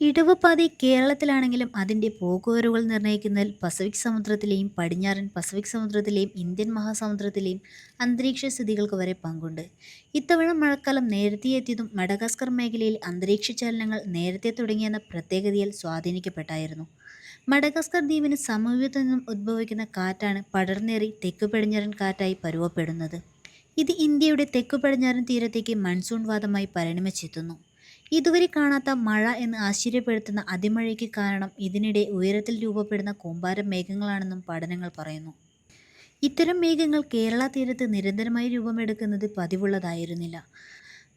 ഇടവപ്പാതി കേരളത്തിലാണെങ്കിലും അതിന്റെ പോക്കുവരവുകൾ നിർണയിക്കുന്നതിൽ പസഫിക് സമുദ്രത്തിലെയും പടിഞ്ഞാറൻ പസഫിക് സമുദ്രത്തിലെയും ഇന്ത്യൻ മഹാസമുദ്രത്തിലെയും അന്തരീക്ഷ സ്ഥിതികൾക്ക് വരെ പങ്കുണ്ട്. ഇത്തവണ മഴക്കാലം നേരത്തെ എത്തിയതും മഡഗാസ്കർ മേഖലയിൽ അന്തരീക്ഷ ചലനങ്ങൾ നേരത്തെ തുടങ്ങിയെന്ന പ്രത്യേകതയാൽ സ്വാധീനിക്കപ്പെട്ടായിരുന്നു. മഡഗാസ്കർ ദ്വീപിന് സമീപത്തു നിന്നും ഉദ്ഭവിക്കുന്ന കാറ്റാണ് പടർന്നേറി തെക്കു പടിഞ്ഞാറൻ കാറ്റായി പരുവപ്പെടുന്നത്. ഇത് ഇന്ത്യയുടെ തെക്കു പടിഞ്ഞാറൻ തീരത്തേക്ക് മൺസൂൺ വാദമായി പരിണമിച്ചെത്തുന്നു. ഇതുവരെ കാണാത്ത മഴ എന്ന് ആശ്ചര്യപ്പെടുത്തുന്ന അതിമഴയ്ക്ക് കാരണം ഇതിനിടെ ഉയരത്തിൽ രൂപപ്പെടുന്ന കൂമ്പാരം മേഘങ്ങളാണെന്നും പഠനങ്ങൾ പറയുന്നു. ഇത്തരം മേഘങ്ങൾ കേരള തീരത്ത് നിരന്തരമായി രൂപമെടുക്കുന്നത് പതിവുള്ളതായിരുന്നില്ല.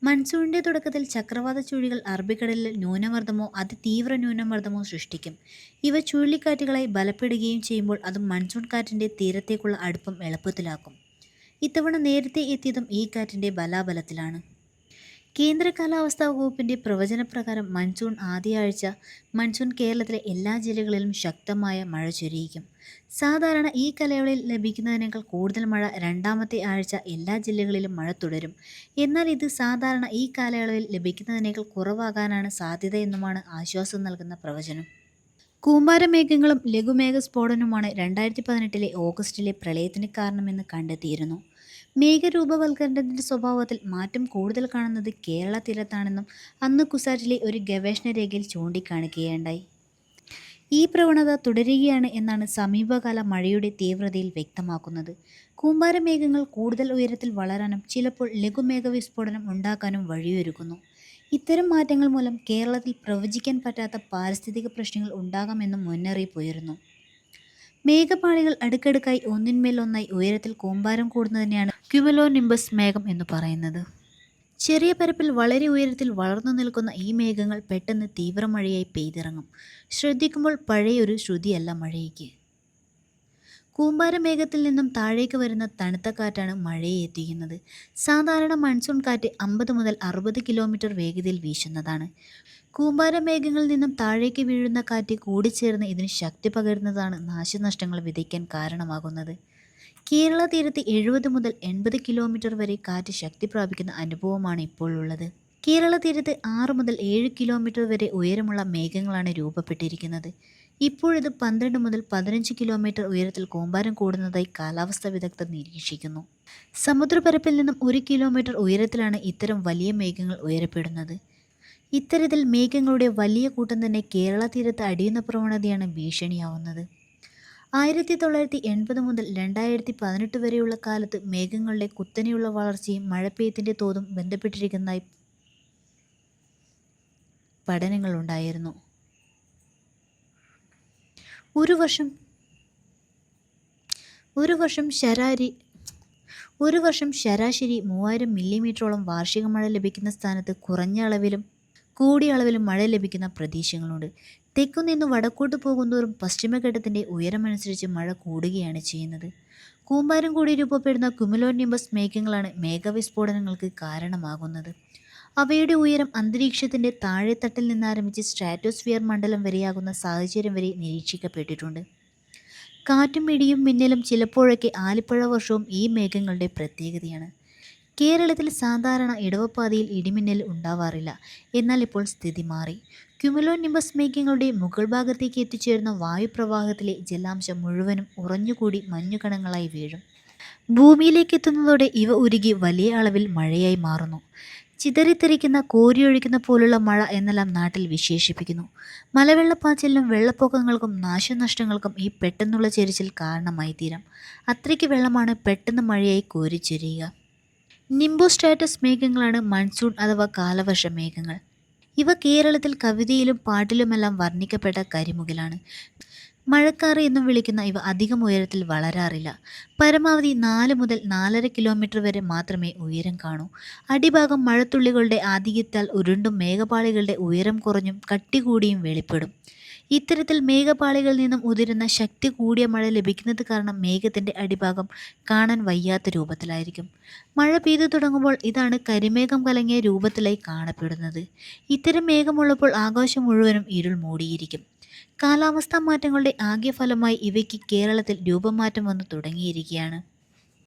മൺസൂണിന്റെ തുടക്കത്തിൽ ചക്രവാത ചുഴികൾ അറബിക്കടലിൽ ന്യൂനമർദ്ദമോ അതിതീവ്ര ന്യൂനമർദ്ദമോ സൃഷ്ടിക്കും. ഇവ ചുഴലിക്കാറ്റുകളായി ബലപ്പെടുകയും ചെയ്യുമ്പോൾ അത് മൺസൂൺ കാറ്റിന്റെ തീരത്തേക്കുള്ള അടുപ്പം എളുപ്പത്തിലാക്കും. ഇത്തവണ നേരത്തെ എത്തിയതും ഈ കാറ്റിന്റെ ബലാബലത്തിലാണ്. കേന്ദ്ര കാലാവസ്ഥാ വകുപ്പിന്റെ പ്രവചനപ്രകാരം മൺസൂൺ ആദ്യ ആഴ്ച മൺസൂൺ കേരളത്തിലെ എല്ലാ ജില്ലകളിലും ശക്തമായ മഴ ചൊരിയിക്കും. സാധാരണ ഈ കാലയളവിൽ ലഭിക്കുന്നതിനേക്കാൾ കൂടുതൽ മഴ രണ്ടാമത്തെ ആഴ്ച എല്ലാ ജില്ലകളിലും മഴ തുടരും. എന്നാൽ ഇത് സാധാരണ ഈ കാലയളവിൽ ലഭിക്കുന്നതിനേക്കാൾ കുറവാകാനാണ് സാധ്യതയെന്നുമാണ് ആശ്വാസം നൽകുന്ന പ്രവചനം. കൂമ്പാരമേഘങ്ങളും ലഘുമേഘ സ്ഫോടനവുമാണ് രണ്ടായിരത്തി പതിനെട്ടിലെ ഓഗസ്റ്റിലെ പ്രളയത്തിന് കാരണമെന്ന് കണ്ടെത്തിയിരുന്നു. മേഘരൂപവൽക്കരണത്തിന്റെ സ്വഭാവത്തിൽ മാറ്റം കൂടുതൽ കാണുന്നത് കേരള തീരത്താണെന്നും അന്ന് കുസാറ്റിലെ ഒരു ഗവേഷണ രേഖയിൽ ചൂണ്ടിക്കാണിക്കുകയുണ്ടായി. ഈ പ്രവണത തുടരുകയാണ് എന്നാണ് സമീപകാല മഴയുടെ തീവ്രതയിൽ വ്യക്തമാക്കുന്നത്. കൂമ്പാരമേഘങ്ങൾ കൂടുതൽ ഉയരത്തിൽ വളരാനും ചിലപ്പോൾ ലഘുമേഘ വിസ്ഫോടനം ഉണ്ടാക്കാനും വഴിയൊരുക്കുന്നു. ഇത്തരം മാറ്റങ്ങൾ മൂലം കേരളത്തിൽ പ്രവചിക്കാൻ പറ്റാത്ത പാരിസ്ഥിതിക പ്രശ്നങ്ങൾ ഉണ്ടാകാമെന്നും മുന്നറിയിപ്പ് ഉയരുന്നു മേഘപാളികൾ അടുക്കടുക്കായി ഒന്നിന്മേൽ ഒന്നായി ഉയരത്തിൽ കൂമ്പാരം കൂടുന്നതിനെയാണ് ക്യുമലോ നിംബസ് മേഘം എന്ന് പറയുന്നത്. ചെറിയ പരപ്പിൽ വളരെ ഉയരത്തിൽ വളർന്നു നിൽക്കുന്ന ഈ മേഘങ്ങൾ പെട്ടെന്ന് തീവ്രമഴയായി പെയ്തിറങ്ങും. ശ്രദ്ധിക്കുമ്പോൾ പഴയൊരു ശ്രുതിയല്ല മഴയ്ക്ക്. കൂമ്പാരമേഘത്തിൽ നിന്നും താഴേക്ക് വരുന്ന തണുത്ത കാറ്റാണ് മഴയെ എത്തിക്കുന്നത്. സാധാരണ മൺസൂൺ കാറ്റ് അമ്പത് മുതൽ അറുപത് കിലോമീറ്റർ വേഗതയിൽ വീശുന്നതാണ്. കൂമ്പാരമേഘങ്ങളിൽ നിന്നും താഴേക്ക് വീഴുന്ന കാറ്റ് കൂടിച്ചേർന്ന് ഇതിന് ശക്തി പകരുന്നതാണ് നാശനഷ്ടങ്ങൾ വിതയ്ക്കാൻ കാരണമാകുന്നത്. കേരള തീരത്ത് എഴുപത് മുതൽ എൺപത് കിലോമീറ്റർ വരെ കാറ്റ് ശക്തി പ്രാപിക്കുന്ന അനുഭവമാണ് ഇപ്പോൾ ഉള്ളത്. കേരള തീരത്ത് ആറ് മുതൽ ഏഴ് കിലോമീറ്റർ വരെ ഉയരമുള്ള മേഘങ്ങളാണ് രൂപപ്പെട്ടിരിക്കുന്നത്. ഇപ്പോഴിത് പന്ത്രണ്ട് മുതൽ പതിനഞ്ച് കിലോമീറ്റർ ഉയരത്തിൽ കോമ്പാരം കൂടുന്നതായി കാലാവസ്ഥാ വിദഗ്ധർ നിരീക്ഷിക്കുന്നു. സമുദ്രപരപ്പിൽ നിന്നും ഒരു കിലോമീറ്റർ ഉയരത്തിലാണ് ഇത്തരം വലിയ മേഘങ്ങൾ ഉയരപ്പെടുന്നത്. ഇത്തരത്തിൽ മേഘങ്ങളുടെ വലിയ കൂട്ടം തന്നെ കേരള തീരത്ത് അടിയുന്ന പ്രവണതയാണ് ഭീഷണിയാവുന്നത്. ആയിരത്തി തൊള്ളായിരത്തി എൺപത് മുതൽ രണ്ടായിരത്തി പതിനെട്ട് വരെയുള്ള കാലത്ത് മേഘങ്ങളുടെ കുത്തനെയുള്ള വളർച്ചയും മഴപ്പെയ്യത്തിന്റെ തോതും ബന്ധപ്പെട്ടിരിക്കുന്നതായി പഠനങ്ങളുണ്ടായിരുന്നു ഒരു വർഷം. ഒരു വർഷം ശരാരി ഒരു വർഷം ശരാശരി മൂവായിരം മില്ലിമീറ്ററോളം വാർഷിക മഴ ലഭിക്കുന്ന സ്ഥാനത്ത് കുറഞ്ഞ അളവിലും കൂടിയ അളവിലും മഴ ലഭിക്കുന്ന പ്രദേശങ്ങളുണ്ട്. തെക്കുനിന്ന് വടക്കോട്ട് പോകുന്തോറും പശ്ചിമഘട്ടത്തിന്റെ ഉയരമനുസരിച്ച് മഴ കൂടുകയാണ് ചെയ്യുന്നത്. കൂമ്പാരം കൂടി രൂപപ്പെടുന്ന കുമുലോനിംബസ് മേഘങ്ങളാണ് മേഘവിസ്ഫോടനങ്ങൾക്ക് കാരണമാകുന്നത്. അവയുടെ ഉയരം അന്തരീക്ഷത്തിന്റെ താഴെത്തട്ടിൽ നിന്നാരംഭിച്ച് സ്ട്രാറ്റോസ്ഫിയർ മണ്ഡലം വരെയാകുന്ന സാഹചര്യം വരെ നിരീക്ഷിക്കപ്പെട്ടിട്ടുണ്ട്. കാറ്റും ഇടിയും മിന്നലും ചിലപ്പോഴൊക്കെ ആലിപ്പഴ വർഷവും ഈ മേഘങ്ങളുടെ പ്രത്യേകതയാണ്. കേരളത്തിൽ സാധാരണ ഇടവപ്പാതയിൽ ഇടിമിന്നൽ ഉണ്ടാവാറില്ല. എന്നാൽ ഇപ്പോൾ സ്ഥിതി മാറി. ക്യുമലോ നിംബസ് മേഘങ്ങളുടെ മുകൾ ഭാഗത്തേക്ക് എത്തിച്ചേരുന്ന വായുപ്രവാഹത്തിലെ ജലാംശം മുഴുവനും ഉറഞ്ഞുകൂടി മഞ്ഞുകണങ്ങളായി വീഴും. ഭൂമിയിലേക്ക് എത്തുന്നതോടെ ഇവ ഉരുകി വലിയ അളവിൽ മഴയായി മാറുന്നു. ചിതറിത്തെറിക്കുന്ന കോരിയൊഴിക്കുന്ന പോലുള്ള മഴ എന്നെല്ലാം നാട്ടിൽ വിശേഷിപ്പിക്കുന്നു. മലവെള്ളപ്പാച്ചിലിനും വെള്ളപ്പൊക്കങ്ങൾക്കും നാശനഷ്ടങ്ങൾക്കും ഈ പെട്ടെന്നുള്ള ചെരിച്ചിൽ കാരണമായി തീരാം. അത്രയ്ക്ക് വെള്ളമാണ് പെട്ടെന്ന് മഴയായി കോരിച്ചൊരിയുക നിംബോസ്റ്റാറ്റസ് മേഘങ്ങളാണ് മൺസൂൺ അഥവാ കാലവർഷ മേഘങ്ങൾ. ഇവ കേരളത്തിൽ കവിതയിലും പാട്ടിലുമെല്ലാം വർണിക്കപ്പെട്ട കരിമുകിലാണ്. മഴക്കാറ് എന്നും വിളിക്കുന്ന ഇവ അധികം ഉയരത്തിൽ വളരാറില്ല. പരമാവധി നാല് മുതൽ നാലര കിലോമീറ്റർ വരെ മാത്രമേ ഉയരം കാണൂ. അടിഭാഗം മഴത്തുള്ളികളുടെ ആധിക്യത്താൽ ഉരുണ്ടും മേഘപാളികളുടെ ഉയരം കുറഞ്ഞും കട്ടി കൂടിയും വെളിപ്പെടും. ഇത്തരത്തിൽ മേഘപാളികളിൽ നിന്നും ഉതിരുന്ന ശക്തി കൂടിയ മഴ ലഭിക്കുന്നത് കാരണം മേഘത്തിന്റെ അടിഭാഗം കാണാൻ വയ്യാത്ത രൂപത്തിലായിരിക്കും. മഴ പെയ്തു തുടങ്ങുമ്പോൾ ഇതാണ് കരിമേഘം കലങ്ങിയ രൂപത്തിലായി കാണപ്പെടുന്നത്. ഇത്തരം മേഘമുള്ളപ്പോൾ ആകാശം മുഴുവനും ഇരുൾ മൂടിയിരിക്കും. കാലാവസ്ഥാ മാറ്റങ്ങളുടെ ആകെ ഫലമായി ഇവയ്ക്ക് കേരളത്തിൽ രൂപമാറ്റം വന്നു തുടങ്ങിയിരിക്കുകയാണ്.